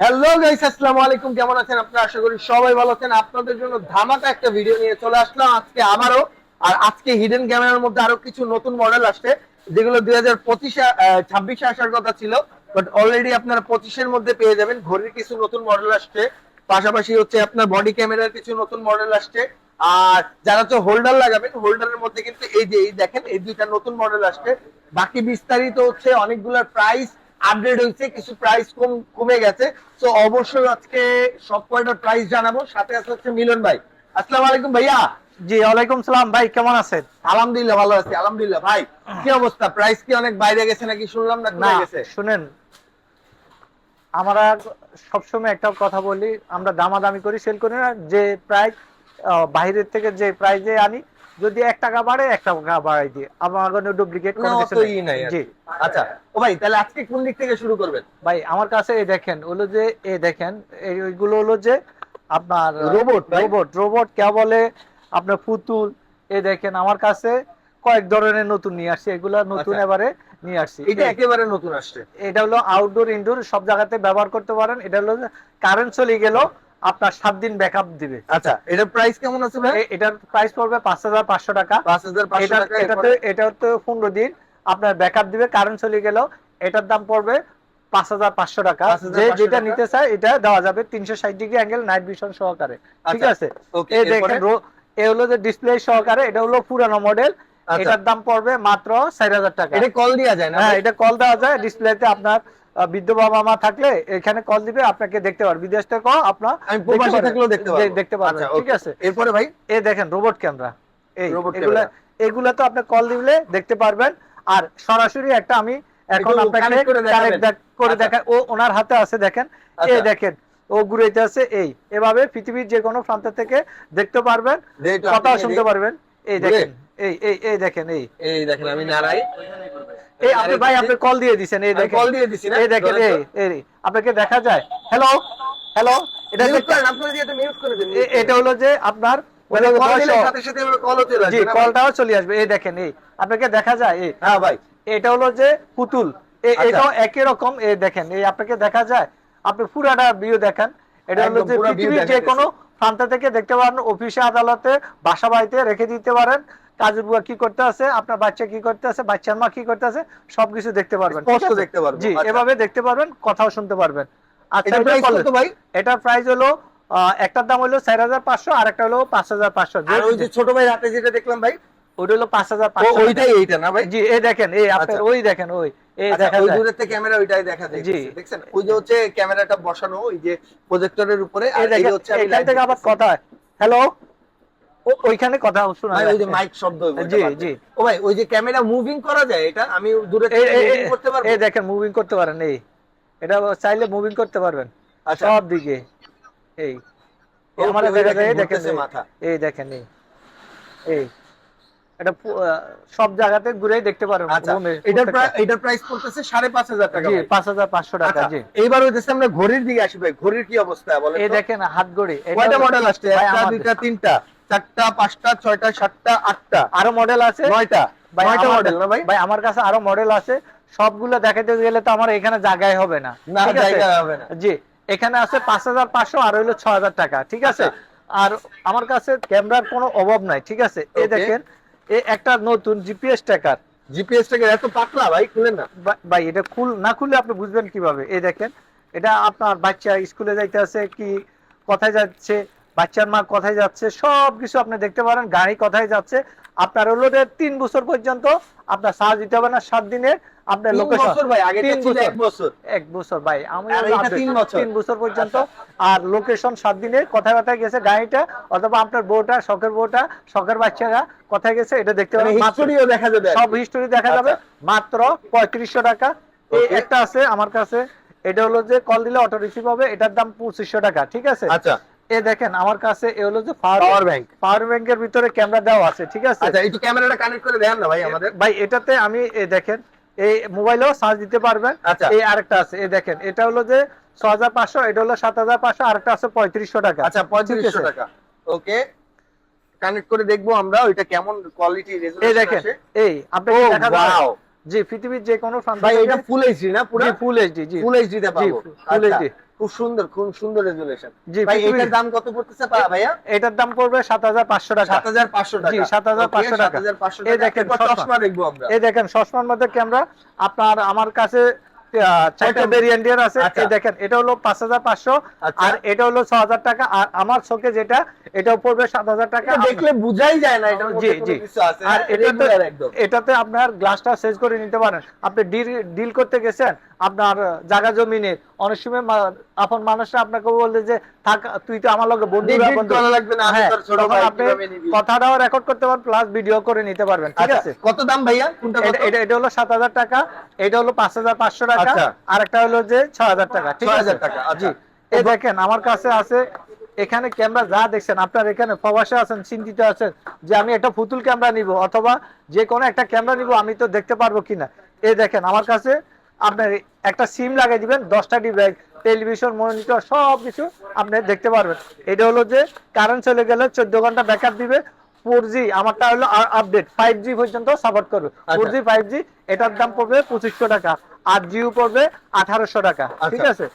Hello guys আসসালামু আলাইকুম। কেমন আছেন আপনারা? আশা করি সবাই ভালো আছেন। আপনাদের জন্য ধামাকা একটা ভিডিও নিয়ে চলে আসলাম। আজকে আবারও আর আজকে হিডেন ক্যামেরার মধ্যে আরও কিছু নতুন মডেল আসছে, যেগুলো দুই হাজার পঁচিশে আসার কথা ছিল বাট অলরেডি আপনারা পঁচিশের মধ্যে পেয়ে যাবেন। ঘড়ির কিছু নতুন মডেল আসছে। পাশাপাশি হচ্ছে আপনার বডি ক্যামেরার কিছু নতুন মডেল আসছে। আর যারা তো হোল্ডার লাগাবেন হোল্ডারের মধ্যে কিন্তু এই যে, এই দেখেন, এই দুইটা নতুন মডেল আসছে। বাকি বিস্তারিত হচ্ছে অনেকগুলোর প্রাইস আপডেট হয়েছে কিছু প্রাইস কম কমে গেছে। তো অবশ্যই আজকে সব কয়টা প্রাইস জানাব সাথে আছে হচ্ছে মিলন ভাই। আসসালামু আলাইকুম ভাইয়া। জি ওয়ালাইকুম সালাম। ভাই কেমন আছেন? আলহামদুলিল্লাহ ভালো আছি। আলহামদুলিল্লাহ ভাই কি অবস্থা? প্রাইস কি অনেক বাইরে গেছে নাকি? শুনলাম না না কমে গেছে। শুনেন আমরা সবসময় একটা কথা বলি আমরা দামাদামি করি সেল করি না। যে প্রাইস বাইরের থেকে যে প্রাইজে আনি যদি এক টাকা বাড়ে এক টাকা বাড়াই দিই আমার কোনো ডুপ্লিকেট কোনো কিছু নেই। জি। আচ্ছা ও ভাই তাহলে আজকে কোন দিক থেকে শুরু করবেন? ভাই আমার কাছে এই দেখেন হলো যে এই দেখেন এই- এইগুলো হলো যে আপনার ভাই? রোবট রোবট কে বলে আপনার পুতুল। এই দেখেন আমার কাছে কয়েক ধরনের নতুন নিয়ে আসছি। এগুলা নতুন আচ্ছা। এবারে নিয়ে আসছি। এটা একেবারে নতুন আসছে। এটা হলো আউটডোর ইনডোর সব জায়গাতে ব্যবহার করতে পারেন। এটা হলো কারেন্ট চলে গেল আপনার সাত দিন ব্যাকআপ দিবে। আচ্ছা এটার প্রাইস কেমন আছে ভাই? এটার প্রাইস পড়বে পাঁচ হাজার পাঁচশো টাকা। পাঁচ হাজার পাঁচশো টাকা এটাতে এটা তো পনেরো দিন আপনার ব্যাকআপ দিবে। কারেন্ট চলে গেল এটার দাম পড়বে পাঁচ হাজার পাঁচশো টাকা। যে যেটা নিতে চায় এটা দেওয়া যাবে তিনশো ষাট ডিগ্রি অ্যাঙ্গেল নাইট ভিশন সহকারে। ঠিক আচ্ছা, আছে ওকে এই দেখেন এ হলো যে ডিসপ্লে সহকারে এটা হলো পুরানো মডেল আচ্ছা। এটার দাম পড়বে মাত্র চার হাজার টাকা। এটা কল দেওয়া যায় না হ্যাঁ এটা কল দেওয়া যায়। ডিসপ্লেতে আপনার বৃদ্ধ বাবা মা থাকলে এখানে কল দিবে আপনাকে দেখতে পারবে। বিদেশ থেকে আপনার আমি প্রবাসী থাকলেও দেখতে পারব। দেখতে আচ্ছা, ঠিক আছে? এরপরে ভাই? এই দেখেন রোবট ক্যামেরা এই এগুলা এগুলা তো আপনি কল দিলে দেখতে পারবেন। আর সরাসরি একটা আমি এখন আপনাকে করে দেখাবেন। করে আচ্ছা। দেখা ও ওনার হাতে আছে দেখেন। আচ্ছা। এই দেখেন ও ঘুরেতে আছে এই। এভাবে পৃথিবীর যে কোনো প্রান্ত থেকে দেখতে পারবেন কথা শুনতে পারবেন। এই দেখেন এই এই এই দেখেন এই। এই দেখেন আমি নারাই এই আপনি ভাই আপনি কল দিয়ে দিছেন এই দেখেন। কল দিয়ে দিছি না? এই দেখেন এই এই আপনাকে দেখা যায়। হ্যালো হ্যালো এটা মিউট করেন আপনারা দিয়ে এটা মিউট করে দিন এটা হলো যে আপনার মানে কল দিলে সাথে সাথে আমরা কলও চলে আসবে না কলটাও চলে আসবে। এই দেখেন এই আপনাকে দেখা যায় এই। হ্যাঁ ভাই। এটা হলো যে পুতুল। আচ্ছা। এটাও একই রকম এই দেখেন এই আপনাকে দেখা যায়। আপনি পুরাটা ভিউ দেখেন। এটা হলো যে পৃথিবীর যে কোনো প্রান্ত থেকে দেখতে পারেন অফিসে আদালতে বাসা বাড়িতে রেখে দিতে পারেন। কাজের বুয়া কি করতে আছে আপনার বাচ্চা কি করতে আছে বাচ্চার মা কি করতে আছে সবকিছু দেখতে পারবেন স্পষ্ট দেখতে পারব, জি আচ্ছা। এভাবে দেখতে পারবেন কথাও শুনতে পারবেন। আচ্ছা এটার প্রাইস ভাই? এটার প্রাইস হলো একটার দাম হলো চার হাজার পাঁচশো আর একটা হলো পাঁচ হাজার পাঁচশো। ওই যে ছোট ভাই হাতে যেটা দেখলাম ভাই? ওটা হলো পাঁচ হাজার পাঁচশো। ওইটাই এইটা না ভাই? জি এই দেখেন এই আপনার আচ্ছা। ওই দেখেন ওই আচ্ছা, ক্যামেরা ওইটাই দেখা যায় জি। দেখছেন? ওই যে হচ্ছে ক্যামেরাটা বসানো ওই যে প্রজেক্টরের উপরে আর এই হচ্ছে আবার কথা হ্যালো ওইখানে কথা শোনা ভাই ওই যে মাইক শব্দ জি, জি। ও ভাই ওই যে ক্যামেরা মুভিং করা যায় এটা? আমি দূরে করতে পারব? এই দেখেন মুভিং করতে পারেন এই। এটা চাইলে মুভিং করতে পারবেন। আচ্ছা। সব দিকে। এই। আমার দেখেন, মাথা। এই দেখেন এই। এই। এটা সব জায়গাতে ঘুরেই দেখতে পারবেন আচ্ছা। এটার এটার প্রাইস পড়তেছে সাড়ে পাঁচ হাজার টাকা জি পাঁচ হাজার পাঁচশো টাকা আচ্ছা জি। এইবার হইতেছে আমরা ঘড়ির দিকে আসি ভাই। ঘড়ির কি অবস্থা বলেন এই? দেখেন হাত এটা কয়টা মডেল আসছে? একটা দুইটা তিনটা? চারটা পাঁচটা ছয়টা সাতটা আটটা। আরও মডেল আছে? নয়টা। নয়টা মডেল না ভাই? ভাই আমার কাছে আরও মডেল আছে। সবগুলো দেখাতে গেলে তো আমার এখানে জায়গায় হবে না। না ঠিক জায়গা হবে না। জি এখানে আছে পাঁচ হাজার পাঁচশো আর হইল ছ হাজার টাকা ঠিক আছে? আর আমার কাছে ক্যামেরার কোনো অভাব নাই ঠিক আছে? এই Okay. দেখেন এ একটা নতুন জিপিএস ট্র্যাকার জিপিএস টাকে এত পাতলা ভাই খুলেন না। ভাই এটা খুল না খুললে আপনি বুঝবেন কীভাবে? এই দেখেন এটা আপনার বাচ্চা স্কুলে যাইতে আছে কি কোথায় যাচ্ছে বাচ্চার মা কোথায় যাচ্ছে সব কিছু আপনি দেখতে পারেন গাড়ি কোথায় যাচ্ছে। আপনার হলো তিন বছর পর্যন্ত আপনার চার্জ দিতে হবে না সাত দিনে আপনার লোকেশন ভাই আগে তিন বছর। এক বছর। এক বছর ভাই আমি তিন বছর। তিন বছর। পর্যন্ত। আর লোকেশন সাত দিনে কোথায় কোথায় গেছে গাড়িটা অথবা আপনার বউটা শখের বউটা শখের বাচ্চারা কোথায় গেছে এটা দেখতে হিস্টোরিও দেখা যাবে সব। হিস্টোরি দেখা যাবে। মাত্র পঁয়ত্রিশশো টাকা। এই একটা আছে আমার কাছে। এটা হলো যে কল দিলে অটো রিসিভ হবে। এটার দাম পঁচিশশো টাকা ঠিক আছে? আচ্ছা। এ দেখেন আমার কাছে এ হলো যে পাওয়ার ব্যাংক পাওয়ার ব্যাংকের ভিতরে ক্যামেরা দেওয়া আছে ঠিক আছে? আচ্ছা একটু ক্যামেরাটা কানেক্ট করে দেন না ভাই আমাদের? ভাই এটাতে আমি এই দেখেন এই মোবাইলেও চার্জ দিতে পারবেন। আচ্ছা। এই আরেকটা আছে এই দেখেন এটা হলো যে ছ হাজার পাঁচশো এটা হলো সাত হাজার পাঁচশো আরেকটা আছে পঁয়ত্রিশশো টাকা। আচ্ছা পঁয়ত্রিশশো? টাকা। ওকে কানেক্ট করে দেখব আমরা ওইটা কেমন কোয়ালিটি এই দেখেন এই আপনাকে দেখা যাবে ওয়াও জি পৃথিবীর যে কোনো ভাই এটা ফুল এইচডি না পুরো? ফুল এইচডি জি। ফুল এইচডি তে পাবো। ফুল। এইচডি খুব সুন্দর খুব সুন্দর রেজুলেশন জি, ভাই এটার দাম কত পড়তেছে ভাইয়া? এটার দাম পড়বে সাত হাজার পাঁচশো টাকা। সাত হাজার পাঁচশো টাকা। জি, 7,500 টাকা। 7,500 এই দেখেন, চশমা। দেখব আমরা। এই দেখেন চশমার মধ্যে ক্যামেরা আপনার আমার কাছে চারটা কয়টা? ভেরিয়েন্টের আছে। আচ্ছা। এই দেখেন এটা হলো পাঁচ হাজার পাঁচশো আচ্ছা। আর এটা হলো ছ হাজার টাকা আর আমার চোখে যেটা এটাও পড়বে সাত হাজার টাকা। দেখলে বুঝাই যায় না এটার জি জি। আর হ্যাঁ? এটাতে এটাতে আপনার গ্লাসটা চেঞ্জ করে নিতে পারেন। আপনি ডিল করতে গেছেন আপনার জায়গা জমিনে অনেক সময় আপন মানুষরা আপনাকে বললে যে থাক তুই তো আমার লগে বন্ধু লাগবে না, হ্যাঁ ছোট তখন ভাই, আপনি কথাটাও রেকর্ড করতে পারেন প্লাস ভিডিও করে নিতে পারবেন ঠিক আচ্ছা, আছে? কত দাম ভাইয়া? কোনটা এটা এটা- এটা হলো সাত হাজার টাকা এটা হলো পাঁচ হাজার পাঁচশো টাকা আচ্ছা। আর একটা হলো যে ছ হাজার টাকা ঠিক আছে? টাকা, আচ্ছা। জি। এই দেখেন আমার কাছে আছে এখানে ক্যামেরা যা দেখছেন আপনার এখানে প্রবাসে আছেন চিন্তিত আছেন যে আমি একটা পুতুল ক্যামেরা নিব অথবা যে কোনো একটা ক্যামেরা নিব আমি তো দেখতে পারব কিনা। এই দেখেন আমার কাছে আপনার একটা সিম লাগিয়ে দিবেন দশটা ডিভাইস টেলিভিশন মনিটর সব কিছু আপনি দেখতে পারবেন। এটা হলো যে কারেন্ট চলে গেলে চোদ্দ ঘণ্টা ব্যাকআপ দিবে। ফোর জি আমারটা হলো আপডেট ফাইভ জি পর্যন্ত সাপোর্ট করবে। আচ্ছা। ফোর জি ফাইভ জি এটার দাম পড়বে পঁচিশশো টাকা। আর জিও পড়বে আঠারোশো টাকা ঠিক আচ্ছা। আছে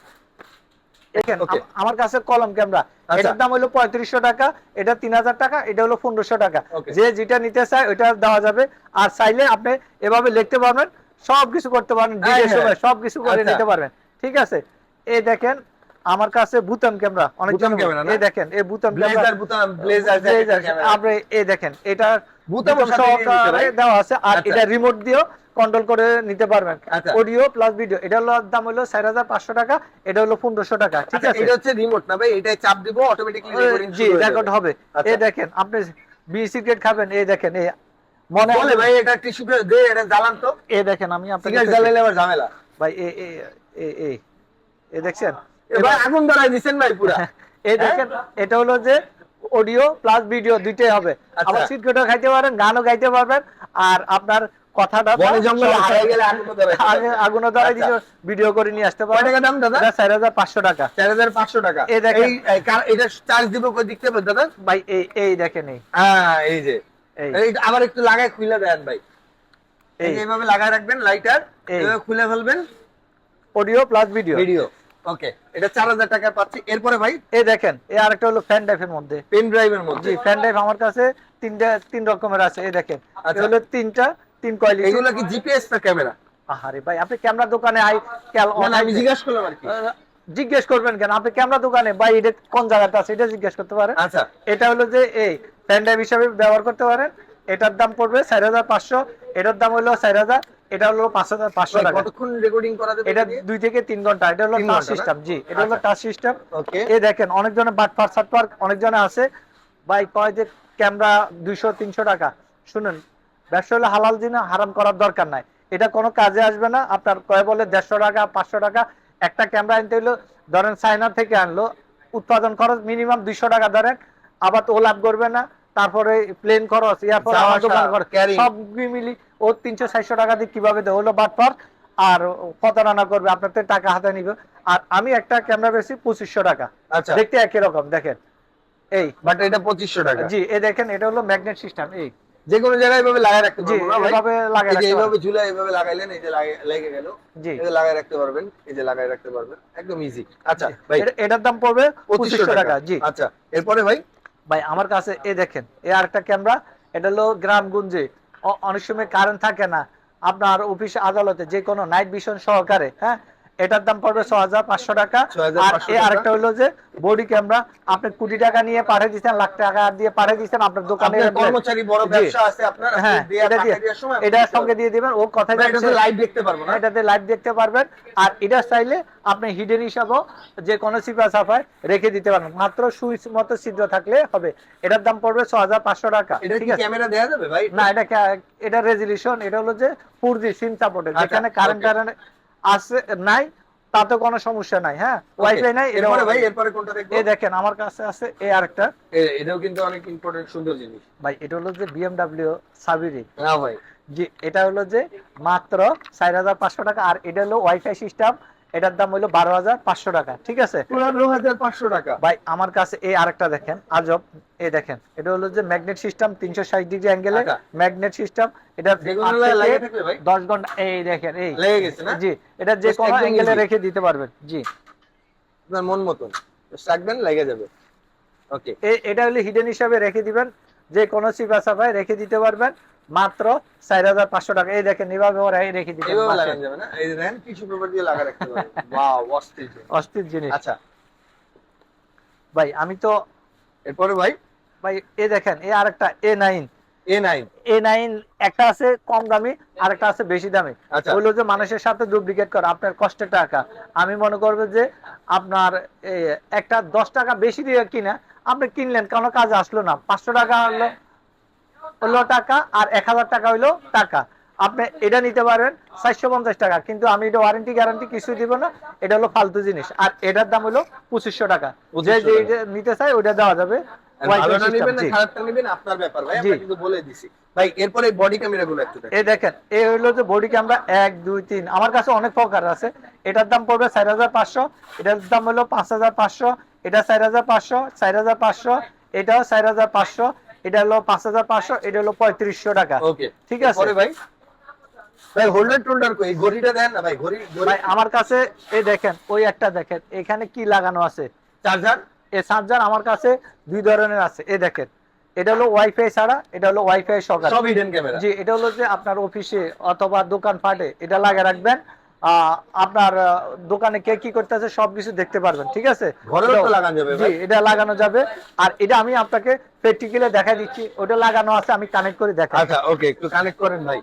Okay. আম- আমার কাছে কলম ক্যামেরা আচ্ছা। এটার দাম হলো পঁয়ত্রিশশো টাকা এটা তিন হাজার টাকা এটা হলো পনেরোশো টাকা যে যেটা নিতে চায় ওইটা দেওয়া যাবে আর চাইলে আপনি এভাবে লিখতে পারবেন সব কিছু করতে পারবেন হ্যাঁ, হ্যাঁ। সময় সব কিছু করে আচ্ছা। নিতে পারবেন ঠিক আছে এই দেখেন আমার কাছে বুতাম ক্যামেরা অনেক এই দেখেন এই বুতাম ব্লেজার বুতাম ব্লেজার আপনি এই দেখেন এটা বুতাম সহকারে দেওয়া আছে আর। এটা রিমোট দিয়েও কন্ট্রোল করে নিতে পারবেন। আচ্ছা। অডিও প্লাস ভিডিও এটা হলো দাম হলো চার হাজার পাঁচশো টাকা এটা হলো পনেরোশো টাকা ঠিক আচ্ছা আছে? এটা হচ্ছে রিমোট না ভাই? এটাই চাপ দিব অটোমেটিক্যালি রেকর্ডিং জি রেকর্ড হবে। আচ্ছা। এই দেখেন আপনি বি সিগারেট খাবেন এই দেখেন এই মনে বলে ভাই এটা টিস্যু পেপার দে এটা জ্বালান তো। এই দেখেন আমি আপনাকে সিগারেট জ্বালাইলে আবার ঝামেলা। ভাই এই এই এই এই এই দেখছেন? এবার আগুন ধরাই দিছেন ভাই পুরা। এই দেখেন এটা হলো যে অডিও প্লাস ভিডিও দুইটাই হবে। আচ্ছা। আবার সিগারেটও খাইতে পারবেন গানও গাইতে পারবেন আর আপনার কথাটা বনে জঙ্গলে হারিয়ে গেলে ধরাই আচ্ছা। ভিডিও করে নিয়ে আসতে কয় পারবেন টাকা দাম দাদা? চার হাজার পাঁচশো টাকা। চার হাজার পাঁচশো টাকা। এই দেখেন। এই এই কার- এটা চার্জ দিব দেখতে পাবেন দাদা? ভাই এই এই দেখেন এই। হ্যাঁ এই যে। আবার একটু লাগায় খুলে দেন ভাই। এইভাবে লাগায় রাখবেন লাইটার এইভাবে খুলে ফেলবেন। Audio plus video video okay এটা চার হাজার টাকা পাচ্ছি। এরপরে ভাই? এই দেখেন এই আরেকটা হলো ফ্যান ড্রাইভের মধ্যে। পেন ড্রাইভের মধ্যে। জি ফ্যান ড্রাইভ আমার কাছে তিনটা তিন রকমের আছে এই দেখেন। আচ্ছা। হলো তিনটা তিন কোয়ালিটি এগুলো কি জিপিএস না ক্যামেরা? আহারে ভাই আপনি ক্যামেরা দোকানে আই ক্যাল- আমি জিজ্ঞাসা করলাম আর কি। জিজ্ঞেস করবেন কেন? আপনি ক্যামেরা দোকানে ভাই এটা কোন জায়গাটা আছে? এটা জিজ্ঞেস করতে পারেন। আচ্ছা। এটা হলো যে এই ড্রাইভ হিসাবে ব্যবহার করতে পারেন। এটার দাম পড়বে চার হাজার পাঁচশো। এটার দাম হলো চার হাজার। এটা হলো পাঁচ হাজার পাঁচশো টাকা। কতক্ষণ রেকর্ডিং করা যাবে এটা দুই থেকে তিন ঘণ্টা। এটা হলো টাচ সিস্টেম জি। এটা হলো আচ্ছা। Touch system okay. এই দেখেন অনেকজনে বাটপার সাটপার অনেকজনে আছে। ভাই কয় যে ক্যামেরা দুইশো তিনশো টাকা। শুনুন ব্যবসা হলে হালাল দিন হারাম করার দরকার নাই। এটা কোনো কাজে আসবে না। আপনার কয় বলে দেড়শো টাকা পাঁচশো টাকা একটা ক্যামেরা আনতে হলো ধরেন চায়না থেকে আনলো উৎপাদন খরচ মিনিমাম দুইশো টাকা ধরেন আবার তো ও লাভ করবে না তারপরে প্লেন খরচ এয়ারপোর্ট দোকান খরচ সব মিলি ও তিনশো চারশো টাকা দিয়ে কীভাবে দেয় হলো বাটপার আর প্রতারণা করবে আপনার থেকে টাকা হাতে নিবে। আর আমি একটা ক্যামেরা বেশি পঁচিশশো টাকা। আচ্ছা। দেখতে একই রকম দেখেন। এই। বাট এটা পঁচিশশো টাকা। জি এ দেখেন এটা হলো ম্যাগনেট সিস্টেম এই। যে কোনো জায়গায় এভাবে লাগায় রাখতে জি পারব না ভাই। এভাবে লাগিয়ে রাখতে এইভাবে পারবেন। ঝুলে এইভাবে লাগাইলেন এই যে লাগে- গেল। জি। এই যে লাগায় রাখতে পারবেন এই যে লাগায় রাখতে পারবেন একদম ইজি আচ্ছা ভাই এটা- এটার দাম পড়বে পঁচিশশো পঁচিশশো টাকা। জি। আচ্ছা এরপরে ভাই? ভাই আমার কাছে এই দেখেন এই আরেকটা ক্যামেরা এটা হলো গ্রামগঞ্জে অনেক সময় কারেন্ট থাকে না। আপনার অফিস আদালতে যে কোনো নাইট ভিশন সহকারে হ্যাঁ? এটার দাম পড়বে ছ হাজার পাঁচশো টাকা। আর এই আরেকটা হলো যে বডি ক্যামেরা আপনি কোটি টাকা নিয়ে পাঠিয়ে দিচ্ছেন লাখ টাকা দিয়ে পাঠিয়ে দিচ্ছেন আপনার দোকানে কর্মচারী বড় ব্যবসা আছে আপনার হ্যাঁ এটা দিয়ে এটার সঙ্গে দিয়ে দিবেন ও কথা এটাতে লাইভ দেখতে পারব না। এটাতে লাইভ দেখতে পারবেন। আর এটা চাইলে আপনি হিডেন হিসাবেও যে কোনো সিপা সাফায় রেখে দিতে পারবেন। মাত্র সুইচ মতো ছিদ্র থাকলে হবে। এটার দাম পড়বে ছ হাজার পাঁচশো টাকা ঠিক আছে? ক্যামেরা দেয়া যাবে ভাই? না এটা এটা রেজলিউশন এটা হলো যে ফোর জি সিম সাপোর্টেড যেখানে কারেন্ট. কারেন্ট আছে নাই তাতে কোনো সমস্যা নাই হ্যাঁ? ওয়াইফাই নাই এরপরে ভাই এরপরে কোনটা দেখব? এই দেখেন আমার কাছে আছে এই আরেকটা। এটাও কিন্তু অনেক ইম্পর্টেন্ট সুন্দর জিনিস। ভাই এটা হলো যে বিএমডব্লিউ সাবিরি হ্যাঁ ভাই। জি এটা হলো যে মাত্র চার হাজার পাঁচশো টাকা আর এটা হলো ওয়াইফাই সিস্টেম এটার দাম হলো বারো হাজার পাঁচশো টাকা ঠিক আছে? পনেরো হাজার পাঁচশো টাকা। ভাই আমার কাছে এই আরেকটা দেখেন আজব এই দেখেন এটা হলো যে ম্যাগনেট সিস্টেম তিনশো ষাট ডিগ্রি অ্যাঙ্গেলে। ম্যাগনেট সিস্টেম এটা দশ ঘণ্টা এই দেখেন এই। জি এটা যে কোনো অ্যাঙ্গেলে। রেখে দিতে পারবেন জি। আপনার মন মতন। রাখবেন লেগে যাবে। ওকে এটা হলে হিডেন হিসাবে রেখে দিবেন যে কোনো চিপা চাপায় রেখে দিতে পারবেন। মাত্র চার হাজার পাঁচশো টাকা। এই দেখেন এভাবে ওরা এই রেখে এইভাবে ওয়াও অস্থির জিনিস। আচ্ছা। ভাই আমি তো এরপরে ভাই? ভাই এ দেখেন এ আরেকটা A nine A nine A nine একটা আছে কম দামি আরেকটা আছে বেশি দামি। আচ্ছা। হলো যে মানুষের সাথে ডুপ্লিকেট করা আপনার কষ্টের টাকা। আমি মনে করব যে আপনার একটা দশ টাকা বেশি দিয়ে কিনা আপনি কিনলেন কোনো কাজ আসলো না। পাঁচশো টাকা হলো হলো টাকা আর এক হাজার টাকা হইল টাকা। আপনি এটা নিতে পারবেন চারশো পঞ্চাশ টাকা কিন্তু আমি এটা ওয়ারেন্টি গ্যারান্টি কিছু দিব না এটা হলো ফালতু জিনিস। আর এটার দাম হলো পঁচিশশো টাকা। যে নিতে চাই ওটা দেওয়া যাবে। আমার কাছে অনেক প্রকার আছে। এটার দাম পড়বে চার হাজার পাঁচশো এটার দাম হলো পাঁচ হাজার পাঁচশো এটা চার হাজার পাঁচশো চার হাজার পাঁচশো এটাও চার হাজার পাঁচশো এটা হলো পাঁচ হাজার পাঁচশো এটা হলো পঁয়ত্রিশশো টাকা। ওকে ঠিক আছে। পরে ভাই? ভাই হোল্ডার টোল্ডার কই ঘড়িটা দেন না ভাই ঘড়ি ভাই আমার কাছে এই দেখেন ওই একটা দেখেন এখানে কি লাগানো আছে? চার্জার? এই চার্জার আমার কাছে দুই ধরনের আছে এই দেখেন। এটা হলো ওয়াইফাই ছাড়া এটা হলো ওয়াইফাই সকাল সব হিডেন ক্যামেরা জি এটা হলো যে আপনার অফিসে অথবা দোকান পাটে এটা লাগিয়ে রাখবেন আপনার দোকানে কে কি করতেছে সবকিছু দেখতে পারবেন ঠিক আছে? এটা- লাগানো যাবে জি এটা লাগানো যাবে। আর এটা আমি আপনাকে প্র্যাকটিক্যালে দেখা দিচ্ছি ওটা লাগানো আছে আমি কানেক্ট করে দেখাই। আচ্ছা ওকে একটু কানেক্ট করেন ভাই।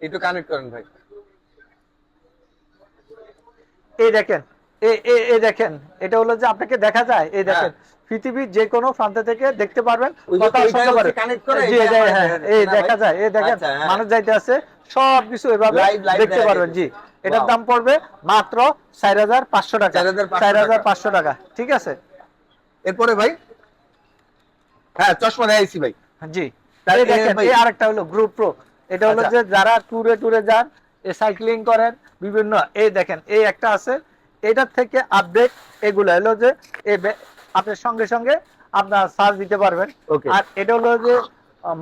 একটু কানেক্ট করেন ভাই। এই দেখেন এই দেখেন এটা হলো যে আপনাকে দেখা যায় এই দেখেন। পৃথিবীর যে কোনো প্রান্ত থেকে দেখতে পারবেন। কথা শুনতে পারবেন। হ্যাঁ এই দেখা যায় এই দেখেন আচ্ছা, হ্যাঁ। মানুষ যাইতে আছে সব কিছু এভাবে দেখতে পারবেন জি। এটার দাম পড়বে মাত্র চার হাজার পাঁচশো টাকা। চার হাজার পাঁচশো টাকা। ঠিক আছে? এরপরে ভাই? হ্যাঁ চশমা দেখাইছি ভাই। জি। এই দেখেন এই আরেকটা হলো গ্রুপ প্রো এটা হলো আচ্ছা। যে যারা ট্যুরে ট্যুরে যান সাইক্লিং করেন বিভিন্ন এই দেখেন এই একটা আছে। এটার থেকে আপডেট এগুলো হলো যে আপনার সঙ্গে সঙ্গে আপনার চার্জ দিতে পারবেন। ওকে আর এটা হলো যে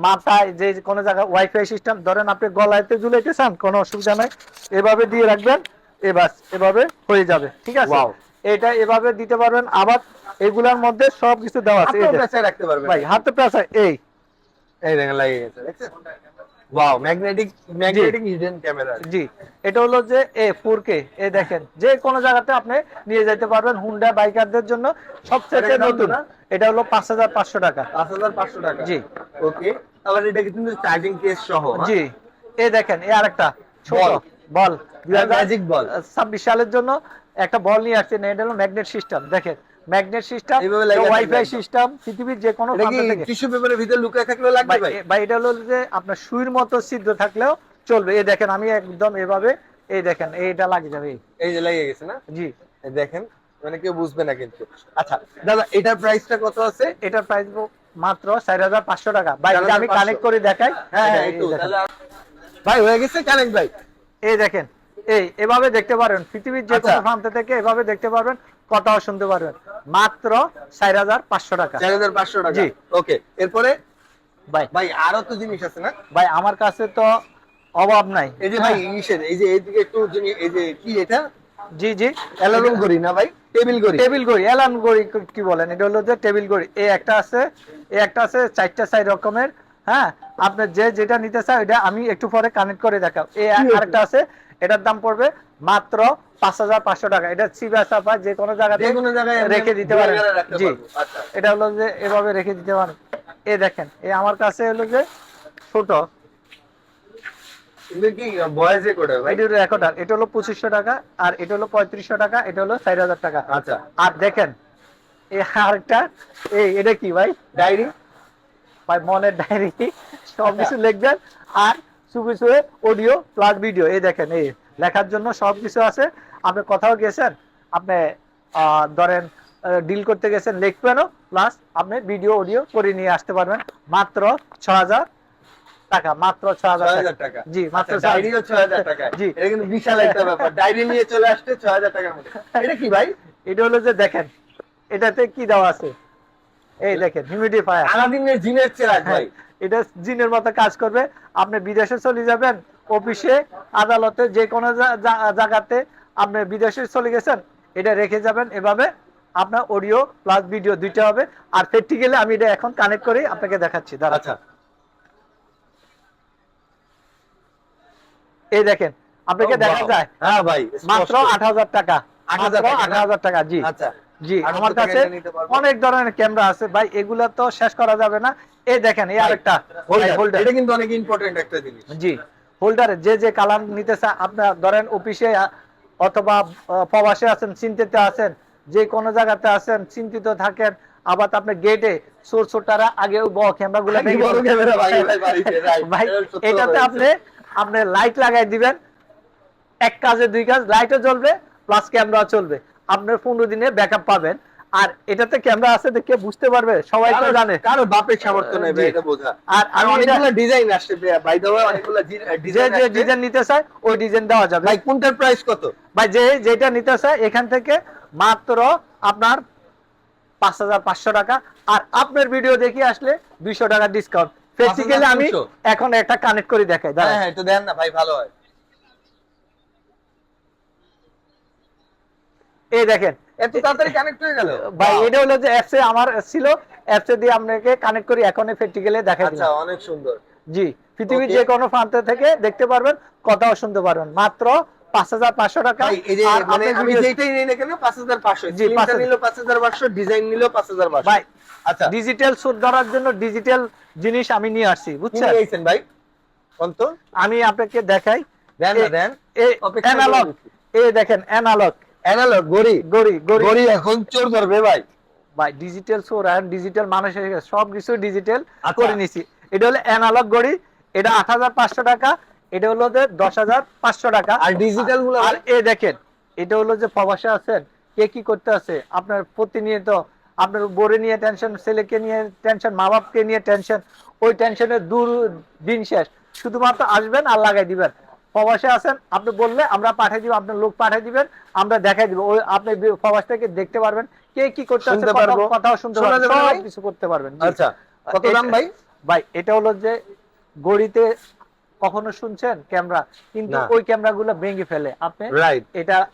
মাথায় যে কোনো জায়গায় ওয়াইফাই সিস্টেম ধরেন আপনি গলায়তে ঝুলাইতে চান কোনো অসুবিধা নাই এভাবে দিয়ে রাখবেন এবার এভাবে হয়ে যাবে ঠিক আছে? এটা এভাবে দিতে পারবেন আবার এগুলার মধ্যে সব কিছু দেওয়া আছে রাখতে পারবেন। ভাই হাতে প্রেস এই। এই দেখেন লাগিয়ে গেছে দেখছেন? Wow magnetic magnetic hidden camera জি এটা হলো যে এ ফোর কে এ দেখেন যে কোনো জায়গাতে আপনি নিয়ে যেতে পারবেন হুন্ডা বাইকারদের জন্য। সবচেয়ে নতুন এটা হলো পাঁচ হাজার পাঁচশো টাকা। পাঁচ হাজার পাঁচশো টাকা। জি। ওকে আবার এটা কিন্তু চার্জিং কেস সহ? জি এ দেখেন এ আরেকটা ছোট বল। ম্যাজিক বল ছাব্বিশ সালের জন্য একটা বল নিয়ে আসছেন এটা হলো ম্যাগনেট সিস্টেম দেখেন। ম্যাগনেট সিস্টেম ওয়াইফাই সিস্টেম পৃথিবীর যে কোনো টিস্যু পেপারের ভিতরে লুকিয়ে থাকলেও লাগবে ভাই, ভাই? এটা হলো যে আপনার সুইর মতো ছিদ্র থাকলেও চলবে। এই দেখেন আমি একদম এভাবে এই দেখেন এইটা লাগিয়ে যাবে এই। যে লেগে গেছে না? জি। দেখেন মানে কেউ বুঝবে না কিন্তু। আচ্ছা দাদা এটার প্রাইসটা কত আছে? এটার প্রাইস মাত্র চার হাজার পাঁচশো টাকা। ভাই আমি কানেক্ট করে দেখাই হ্যাঁ হ্যাঁ। ভাই হয়ে গেছে কানেক্ট ভাই। এই দেখেন এই এভাবে দেখতে পারেন। পৃথিবীর যে কোনো আচ্ছা। প্রান্ত থেকে এভাবে দেখতে পারবেন। কথাও শুনতে পারবেন? মাত্র চার হাজার পাঁচশো টাকা। চার হাজার পাঁচশো টাকা। জি। ওকে এরপরে? ভাই। ভাই আরও তো জিনিস আছে না? ভাই আমার কাছে তো অভাব নাই। এই যে ভাই হ্যাঁ, ইসের এই যে এইদিকে একটু এই যে কি এটা? জি জি। অ্যালার্ম না ভাই? টেবিল ঘড়ি। টেবিল গড়ি অ্যালার্ম গড়ি কি বলেন? এটা হলো যে টেবিল গড়ি এই একটা আছে এই একটা আছে চারটা চার রকমের। হ্যাঁ আপনি যে যেটা নিতে চান এটা আমি একটু পরে কানেক্ট করে দেখাও। এই? আরেকটা আছে এটার দাম পড়বে মাত্র পাঁচ হাজার পাঁচশো টাকা। এটা চিবা চাপা যে কোনো জায়গাতে কোনো জায়গায় রেখে দিতে পারেন। জি। আচ্ছা। এটা হলো যে এভাবে রেখে দিতে পারেন। এই দেখেন এই আমার কাছে হলো যে ছোট। এটা রেকর্ডার। এটা হলো পঁচিশশো টাকা আর এটা হলো পঁয়ত্রিশশো টাকা এটা হলো চার হাজার টাকা। আচ্ছা। আর দেখেন এই আরেকটা এই এটা কি ভাই? ডায়েরি? ভাই মনের ডায়েরি। সব কিছু লিখবেন। আর চুপে অডিও প্লাস ভিডিও এই দেখেন এই লেখার জন্য সব কিছু আছে। আপনি কোথাও গেছেন আপনি ধরেন ডিল করতে গেছেন লিখবেনও প্লাস আপনি ভিডিও অডিও করে নিয়ে আসতে পারবেন। মাত্র ছ হাজার টাকা মাত্র ছ হাজার টাকা। জি মাত্র আচ্ছা, ডায়েরিও ছয় হাজার টাকা। জি। এটা কিন্তু বিশাল একটা ব্যাপার। ডায়েরি নিয়ে চলে আসছে ছয় হাজার মধ্যে। এটা কি ভাই? এটা হলো যে দেখেন এটাতে কি দেওয়া আছে? এই দেখেন হিউমিডিফায়ার আলাদিনের জিনের চেরাগ ভাই। এটা জিনের মতো কাজ করবে। আপনি বিদেশে চলে যাবেন অফিসে আদালতে যে কোনো জায়গাতে আপনি বিদেশে চলে গেছেন এটা রেখে যাবেন। এভাবে আপনার অডিও প্লাস ভিডিও দুইটা হবে। আর প্র্যাকটিক্যালি আমি এটা এখন কানেক্ট করে আপনাকে দেখাচ্ছি। দাঁড়া আচ্ছা। এই দেখেন আপনাকে দেখা যায়। হ্যাঁ ভাই মাত্র। আট হাজার টাকা। 8,000 আট হাজার টাকা জি। আচ্ছা। জি আমার কাছে? অনেক ধরনের ক্যামেরা আছে। ভাই এগুলা তো শেষ করা যাবে না। এই দেখেন এই আরেকটা। হোল্ডার এটা কিন্তু অনেক ইম্পর্টেন্ট একটা জিনিস। জি হোল্ডারে যে যে কালার নিতে চায় আপনার ধরেন অফিসে অথবা প্রবাসে আছেন চিন্তিত আছেন যে কোনো জায়গাতে আছেন চিন্তিত থাকেন আবার আপনি গেটে চোর ছোটারা আগে বড় ক্যামেরা গুলো ভাই এটাতে আপনি আপনি লাইট লাগাই দিবেন। এক কাজে দুই কাজ লাইটও জ্বলবে প্লাস ক্যামেরা চলবে। আপনার পনেরো দিনে ব্যাকআপ পাবেন। আর এটাতে ক্যামেরা আছে দেখে বুঝতে পারবে সবাই তো জানে। কারও বাপের সামর্থ্য নেই ভাই, এটা বোঝা। আর আমি অনেকগুলো ডিজাইন আসছে বাই দ্য ওয়ে অনেকগুলো ডিজাইন যে ডিজাইন নিতে চায় ওই ডিজাইন দেওয়া যাবে। ভাই কোনটার প্রাইস কত? ভাই যে যেটা নিতে চায় এখান থেকে মাত্র আপনার পাঁচ হাজার পাঁচশো টাকা। আর আপনার ভিডিও দেখে আসলে দুইশো টাকা ডিসকাউন্ট প্র্যাকটিক্যালি আমি এখন একটা কানেক্ট করে দেখাই হ্যাঁ। হ্যাঁ একটু দেন না ভাই ভালো হয়। এই দেখেন এত তাড়াতাড়ি কানেক্ট হয়ে গেল? ভাই এটা হলো যে অ্যাপসে আমার ছিল অ্যাপসে দিয়ে আপনাকে কানেক্ট করি এখন প্র্যাকটিক্যালি দেখাই আচ্ছা অনেক সুন্দর। জি পৃথিবীর যে কোনো প্রান্ত থেকে দেখতে পারবেন কথাও শুনতে পারবেন। মাত্র পাঁচ হাজার পাঁচশো টাকা। মানে আমি যেটাই নিই না কেন 5500 জি, স্ক্রিনটা 5,000 নিল 5500 ডিজাইন নিল 5500 ভাই আচ্ছা। ডিজিটাল সুদ ধরার জন্য ডিজিটাল জিনিস আমি নিয়ে আসছি বুঝছেন? ভাই? কত আমি আপনাকে দেখাই। দেন এ- দেন। অ্যানালগ। এই দেখেন অ্যানালগ অ্যানালগ গড়ি গড়ি গড়ি। এখন চোর ধরবে ভাই। ভাই ডিজিটাল সোর আর ডিজিটাল সব কিছু ডিজিটাল। করে নিছি। এটা হলো অ্যানালগ গড়ি এটা আট হাজার পাঁচশো টাকা এটা হলো যে দশ হাজার পাঁচশো টাকা। আর ডিজিটালগুলো আর এ দেখেন এটা হলো যে প্রবাসে আছেন কে কি করতে আছে? আপনার প্রতিনিয়ত আপনার বোরে নিয়ে টেনশন ছেলেকে নিয়ে টেনশন মা বাপকে নিয়ে টেনশন ওই টেনশনের দূর দিন শেষ। শুধুমাত্র আসবেন আর লাগাই দিবেন। প্রবাসে আছেন আপনি বললে আমরা পাঠিয়ে দিব আপনার লোক পাঠিয়ে দিবেন আমরা দেখাই দিব। ওই আপনি প্রবাস থেকে দেখতে পারবেন কে কি করতে আছে কথা- কথাও শুনতে শোনা পারবেন। কিছু করতে পারবেন। আচ্ছা কত দাম ভাই? ভাই এটা হলো যে গড়িতে কখনো শুনছেন ক্যামেরা? কিন্তু ওই ক্যামেরা গুলো ভেঙে ফেলে। আপনি এটা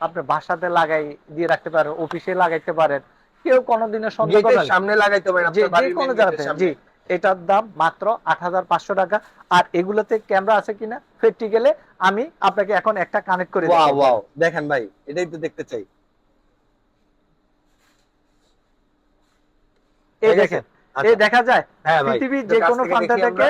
আপনি বাসাতে লাগাই দিয়ে রাখতে পারেন অফিসে লাগাইতে পারেন। কেউ কোনোদিনও সন্দেহ সামনে লাগাইতে পারেন যে কোনো জায়গাতে। জি। এটার দাম মাত্র আট হাজার পাঁচশো টাকা। আর এগুলোতে ক্যামেরা আছে কিনা ফেটটি গেলে আমি আপনাকে এখন একটা কানেক্ট করে দেখেন ভাই এটাই তো দেখতে চাই। এই দেখেন আচ্ছা। এই দেখা যায় হ্যাঁ পৃথিবীর তো যে কোনো প্রান্ত থেকে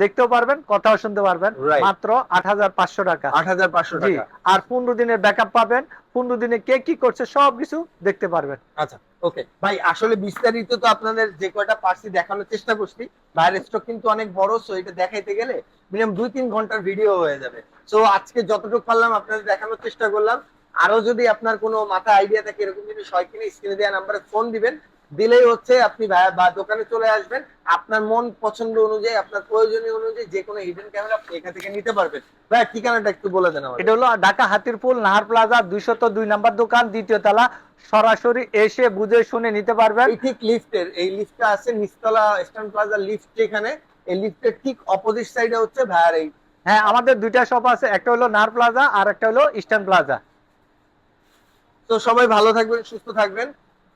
দেখতেও পারবেন কথাও শুনতে পারবেন। মাত্র আট হাজার পাঁচশো টাকা। 8500 জি টাকা। আর পনেরো দিনের ব্যাকআপ পাবেন পনেরো দিনে কে কি করছে সবকিছু দেখতে পারবেন। আচ্ছা। ওকে ভাই, আসলে বিস্তারিত তো আপনাদের যে কয়টা পার্সি দেখানোর চেষ্টা করছি বাইরের স্টক কিন্তু অনেক বড় সো এটা দেখাইতে গেলে মিনিমাম দুই তিন ঘণ্টার ভিডিও হয়ে যাবে। সো আজকে যতটুকু পারলাম আপনাদের দেখানোর চেষ্টা করলাম। আরও যদি আপনার কোনো মাথা আইডিয়া থাকে, এরকম যদি হয় কিনে স্ক্রিনে দেওয়া নাম্বারে ফোন দিবেন। দিলেই হচ্ছে আপনি বা দোকানে চলে আসবেন। আপনার মন পছন্দ অনুযায়ী, আপনার প্রয়োজনীয় অনুযায়ী যে কোনো হিডেন ক্যামেরা আপনি এখান থেকে নিতে পারবেন। ভাই, ঠিকানাটা একটু বলে দেন এটা হলো ঢাকা হাতিরপুল, নাহার প্লাজা, দুইশত দুই নাম্বার দোকান, দ্বিতীয় তলা সরাসরি এসে বুঝে শুনে নিতে পারবেন। এই ঠিক লিফটের এই লিফটটা আছে নিচতলা স্ট্যান্ড প্লাজা লিফট যেখানে এই লিফটের ঠিক অপোজিট সাইডে হচ্ছে ভাইয়ার এই হ্যাঁ আমাদের দুইটা শপ আছে একটা হলো নার প্লাজা আর একটা হলো ইস্টার্ন প্লাজা তো সবাই ভালো থাকবেন সুস্থ থাকবেন।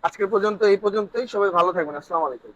আজকের পর্যন্ত এই পর্যন্তই। সবাই ভালো থাকবেন। আসসালামু আলাইকুম।